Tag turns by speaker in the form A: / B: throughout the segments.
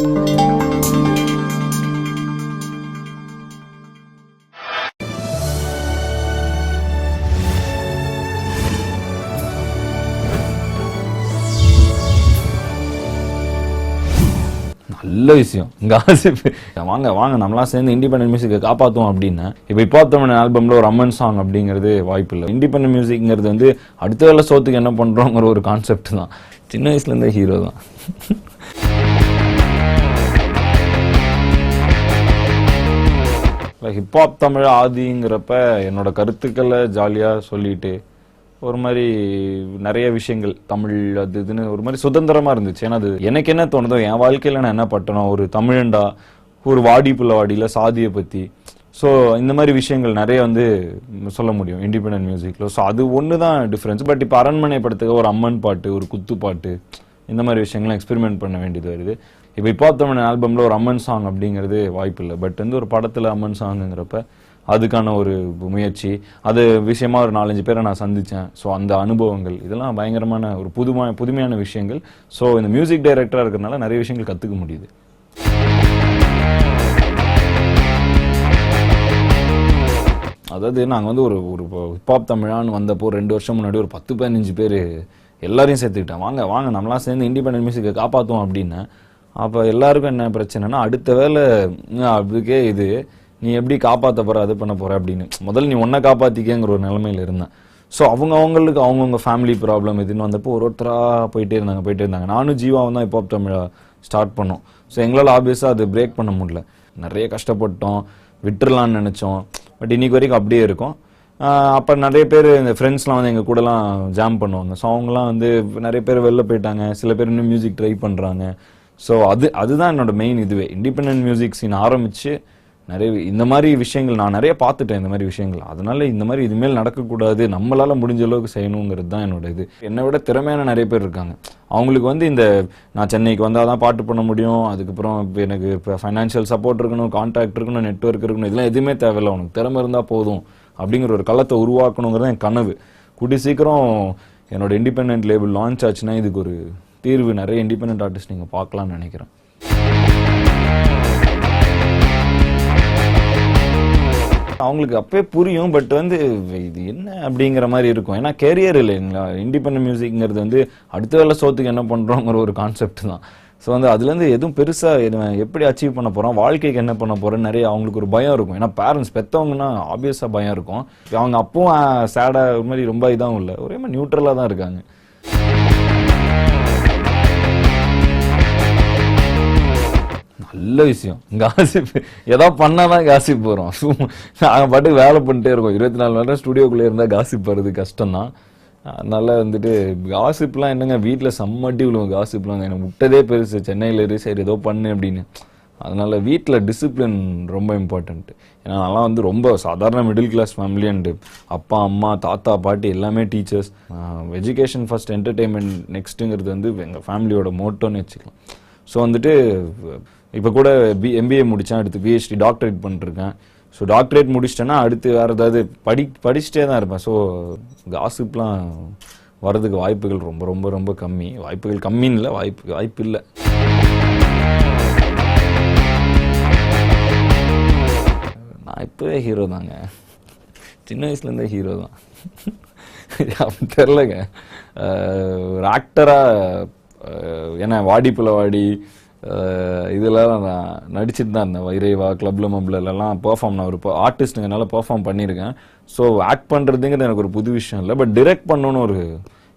A: நல்ல விஷயம். இங்க ஆசிப் வாங்க வாங்க நம்மளாம் சேர்ந்து இண்டிபெண்டன்ட் மியூசிக்கை காப்பாற்றுவோம் அப்படின்னு இப்போ இப்போ ஆல்பமில் ஆல்பம்ல ஒரு அம்மன் சாங் அப்படிங்கிறது வாய்ப்பு இல்லை. இண்டிபெண்டன்ட் மியூசிக்ங்கிறது வந்து அடுத்த வேலை சோத்துக்கு என்ன பண்றோங்கிற ஒரு கான்செப்ட் தான். சின்ன வயசுல இருந்தே ஹீரோ தான். ஹிப்ஹாப் தமிழ் ஆதிங்கிறப்ப என்னோட கருத்துக்களை ஜாலியாக சொல்லிட்டு ஒரு மாதிரி நிறைய விஷயங்கள் தமிழ் அது இதுன்னு ஒரு மாதிரி சுதந்திரமாக இருந்துச்சு. ஏன்னா அது எனக்கு என்ன தோணுதோ என் வாழ்க்கையில் நான் என்ன பட்டணும் ஒரு தமிழண்டா ஒரு வாடி புள்ள வாடியில் சாதியை பற்றி ஸோ இந்த மாதிரி விஷயங்கள் நிறைய வந்து சொல்ல முடியும் இண்டிபெண்டன்ட் மியூசிக்கில் ஸோ அது ஒன்று தான் டிஃப்ரென்ஸ் பட் இப்போ அரண்மனை படத்துக்கு ஒரு அம்மன் பாட்டு ஒரு குத்து பாட்டு இந்த மாதிரி விஷயங்கள்லாம் எக்ஸ்பெரிமெண்ட் பண்ண வேண்டியது வருது. இப்போ இப்போ ஆல்பமில் ஒரு அம்மன் சாங் அப்படிங்கிறது வாய்ப்பு இல்லை பட் வந்து ஒரு படத்தில் அம்மன் சாங்குங்கிறப்ப அதுக்கான ஒரு முயற்சி அது விஷயமா ஒரு நாலஞ்சு பேரை நான் சந்தித்தேன் ஸோ அந்த அனுபவங்கள் இதெல்லாம் பயங்கரமான ஒரு புதுமா புதுமையான விஷயங்கள். ஸோ இந்த மியூசிக் டைரக்டராக இருக்கிறதுனால நிறைய விஷயங்கள் கற்றுக்க முடியுது. அதாவது நாங்கள் வந்து ஒரு ஒரு ஹிப்ஹாப் தமிழான்னு வந்தப்போ ரெண்டு வருஷம் முன்னாடி ஒரு பத்து பதினஞ்சு பேர் எல்லாரையும் சேர்த்துக்கிட்டேன். வாங்க வாங்க நம்மளாம் சேர்ந்து இண்டிபெண்டன்ட் மியூசிக்கை காப்பாற்றுவோம் அப்படின்னு அப்போ எல்லாருக்கும் என்ன பிரச்சனைனா அடுத்த வேலை அதுக்கே இது நீ எப்படி காப்பாற்ற போகிற அது பண்ண போகிற அப்படின்னு. முதல்ல நீ ஒன்றை காப்பாற்றிக்கேங்கிற ஒரு நிலமையில் இருந்தேன். ஸோ அவங்க அவங்களுக்கு அவங்கவுங்க ஃபேமிலி ப்ராப்ளம் இதுன்னு வந்தப்போ ஒரு ஒருத்தராக போயிட்டே இருந்தாங்க போயிட்டே இருந்தாங்க. நானும் ஜீவாவும் தான் இப்போ தமிழா ஸ்டார்ட் பண்ணோம். ஸோ எங்களால் ஆப்வியஸாக அது பிரேக் பண்ண முடியல. நிறைய கஷ்டப்பட்டோம் விட்டுறலாம்னு நினச்சோம். பட் இன்றைக்கி வரைக்கும் அப்படியே இருக்கும். அப்போ நிறைய பேர் இந்த ஃப்ரெண்ட்ஸ்லாம் வந்து எங்கள் கூடலாம் ஜாம் பண்ணுவாங்க. ஸோ அவங்களாம் வந்து நிறைய பேர் வெளில போயிட்டாங்க. சில பேர் இன்னும் மியூசிக் ட்ரை பண்ணுறாங்க ஸோ அது அதுதான் என்னோட மெயின் இதுவே. இண்டிபெண்டன்ட் மியூசிக் சீன் ஆரம்பிச்சு நிறைய இந்த மாதிரி விஷயங்கள் நான் நிறைய பார்த்துட்டேன் இந்த மாதிரி விஷயங்கள். அதனால இந்த மாதிரி இதுமேல் நடக்கக்கூடாது நம்மளால முடிஞ்ச அளவுக்கு செய்யணுங்கிறது தான் என்னோட இது. என்னை விட திறமையான நிறைய பேர் இருக்காங்க. அவங்களுக்கு வந்து இந்த நான் சென்னைக்கு வந்தால் தான் பாட்டு பண்ண முடியும் அதுக்கப்புறம் இப்போ எனக்கு இப்போ ஃபைனான்ஷியல் சப்போர்ட் இருக்கணும் கான்டாக்ட் இருக்கணும் நெட்வொர்க் இருக்கணும் இதெல்லாம் எதுவுமே தேவையில்லை. உனக்கு திறமை இருந்தால் போதும் அப்படிங்கிற ஒரு களத்தை உருவாக்கணுங்கிறது என் கனவு. கூட்டி சீக்கிரம் என்னோட இண்டிபெண்ட் லேபிள் லான்ச் ஆச்சுன்னா இதுக்கு ஒரு தீர்வு நிறைய இண்டிபெண்ட் ஆர்டிஸ்ட் நீங்கள் பார்க்கலாம்னு நினைக்கிறேன். அவங்களுக்கு அப்பவே புரியும் பட் வந்து இது என்ன அப்படிங்கிற மாதிரி இருக்கும். ஏன்னா கேரியர் இல்லைங்களா? இண்டிபெண்டன்ட் மியூசிக்ங்கிறது வந்து அடுத்த வேலை சோத்துக்கு என்ன பண்ணுறோங்கிற ஒரு கான்செப்ட் தான். ஸோ வந்து அதுலேருந்து எதுவும் பெருசாக எப்படி அச்சீவ் பண்ண போகிறான் வாழ்க்கைக்கு என்ன பண்ண போகிறேன்னு நிறைய அவங்களுக்கு ஒரு பயம் இருக்கும். ஏன்னா பேரண்ட்ஸ் பெற்றவங்கன்னா ஆப்வியஸாக பயம் இருக்கும். அவங்க அப்பவும் சேடாக ஒரு மாதிரி ரொம்ப இதாகவும் இல்லை. ஒரே மாதிரி நியூட்ரலாக தான் இருக்காங்க. நல்ல விஷயம். காசிப் ஏதோ பண்ணாதான் காசிப் வரும். சும்மா நாங்கள் பாட்டுக்கு வேலை பண்ணிட்டே இருக்கோம். இருபத்தி நாலு மணி நேரம் ஸ்டுடியோக்குள்ளே இருந்தால் காசிப் வர்றது கஷ்டம்தான். அதனால் வந்துட்டு காசிப்லாம் என்னங்க வீட்டில் சம்மட்டி விழுவும். காசிப்லாம் எனக்கு விட்டதே பெருசு. சென்னையில் இரு சரி ஏதோ பண்ணு அப்படின்னு. அதனால வீட்டில் டிசிப்ளின் ரொம்ப இம்பார்ட்டண்ட்டு ஏன்னா நான்லாம் வந்து ரொம்ப சாதாரண மிடில் கிளாஸ் ஃபேமிலி அண்டு அப்பா அம்மா தாத்தா பாட்டி எல்லாமே டீச்சர்ஸ் எஜுகேஷன் ஃபர்ஸ்ட் என்டர்டெயின்மெண்ட் நெக்ஸ்ட்டுங்கிறது வந்து எங்கள் ஃபேமிலியோட மோட்டோன்னு வச்சுக்கலாம். ஸோ வந்துட்டு இப்போ கூட பி எம்பிஏ முடித்தேன் அடுத்து பிஹெச்டி டாக்டரேட் பண்ணிருக்கேன் ஸோ டாக்டரேட் முடிச்சிட்டேன்னா அடுத்து வேறு ஏதாவது படி படிச்சுட்டே தான் இருப்பேன். ஸோ காசிப்லாம் வர்றதுக்கு வாய்ப்புகள் ரொம்ப ரொம்ப ரொம்ப கம்மி. வாய்ப்புகள் கம்மின்னு இல்லை வாய்ப்பு வாய்ப்பு இல்லை. நான் இப்போவே ஹீரோ தாங்க. சின்ன வயசுலேருந்தே ஹீரோ தான். அப்படி தெரிலங்க. ஒரு ஆக்டராக ஏன்னா வாடி வாடி இதெல்லாம் நான் நடிச்சிட்டு தான் இருந்தேன். வைரேவா கிளப்ல மப்லலாம் பெர்ஃபார்ம் நான் ஒரு ஆர்டிஸ்ட்டுங்கனால பெர்ஃபார்ம் பண்ணியிருக்கேன் ஸோ ஆக்ட் பண்ணுறதுங்கிறது எனக்கு ஒரு புது விஷயம் இல்லை. பட் டிரெக்ட் பண்ணணும்னு ஒரு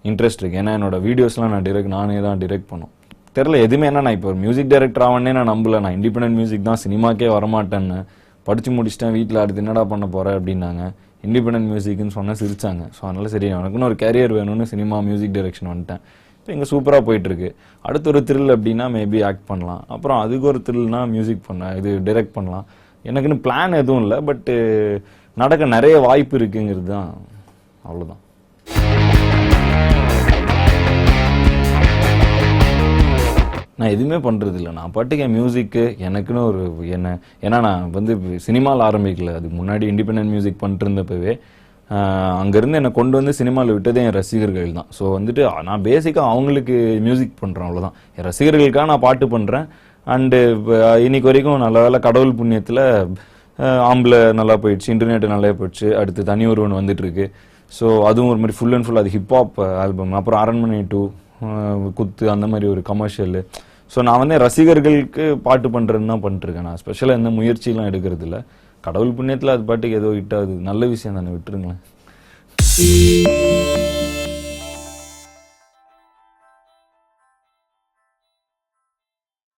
A: இன்ட்ரெஸ்ட் இருக்குது ஏன்னா என்னோட வீடியோஸ்லாம் நான் டிரெக்ட் நானே தான் டிரெக்ட் பண்ணும். தெரில எதுவுமே என்ன நான் இப்போ ஒரு மியூசிக் டைரக்டர் ஆவனே நான் நம்பல. நான் இண்டிபெண்ட் மியூசிக் தான் சினிமாக்கே வரமாட்டேன்னு. படித்து முடிச்சிட்டேன் வீட்டில் அடுத்து என்னடா பண்ண போகிறேன் அப்படின்னாங்க. இண்டிபெண்டன்ட் மியூசிக்னு சொன்னால் சிரிச்சாங்க. ஸோ அதனால சரி எனக்குன்னு ஒரு கேரியர் வேணும்னு சினிமா மியூசிக் டைரக்ஷன் வந்துட்டேன். இப்போ இங்கே சூப்பராக போயிட்டுருக்கு. அடுத்து ஒரு த்ரில் அப்படின்னா மேபி ஆக்ட் பண்ணலாம். அப்புறம் அதுக்கு ஒரு த்ரில்னா மியூசிக் பண்ண இது டைரக்ட் பண்ணலாம். எனக்குன்னு பிளான் எதுவும் இல்லை பட்டு நடக்க நிறைய வாய்ப்பு இருக்குங்கிறது தான். அவ்வளோதான் நான் எதுவுமே பண்ணுறது இல்லை. நான் பாட்டுக்கு என் மியூசிக்கு எனக்குன்னு ஒரு என்ன ஏன்னா நான் வந்து சினிமாவில் ஆரம்பிக்கல. அதுக்கு முன்னாடி இண்டிபெண்டன்ட் மியூசிக் பண்ணிட்டு இருந்தப்பவே அங்கேருந்து என்னை கொண்டு வந்து சினிமாவில் விட்டதே என் ரசிகர்கள் தான். ஸோ வந்துட்டு நான் பேசிக்காக அவங்களுக்கு மியூசிக் பண்ணுறேன் அவ்வளோதான் என் ரசிகர்களுக்காக நான் பாட்டு பண்ணுறேன் அண்டு இன்னைக்கு வரைக்கும் நல்ல வேலை கடவுள் புண்ணியத்தில் ஆம்பளை நல்லா போயிடுச்சு இன்டர்நெட் நல்லா போயிடுச்சு அடுத்து தனி ஒருவன் வந்துட்டுருக்கு. ஸோ அதுவும் ஒரு மாதிரி ஃபுல் அண்ட் ஃபுல் அது ஹிப்ஹாப் ஆல்பம் அப்புறம் அரண்மனை டூ குத்து அந்த மாதிரி ஒரு கமர்ஷியல் ஸோ நான் வந்து ரசிகர்களுக்கு பாட்டு பண்ணுறதுன்னு தான் பண்ணிட்டுருக்கேன் நான். ஸ்பெஷலாக எந்த முயற்சியெலாம் எடுக்கிறது இல்லை கடவுள் புண்ணியத்தில் அது பாட்டுக்கு ஏதோ ஹிட் ஆகுது. நல்ல விஷயம் தானே விட்டுருங்களேன்.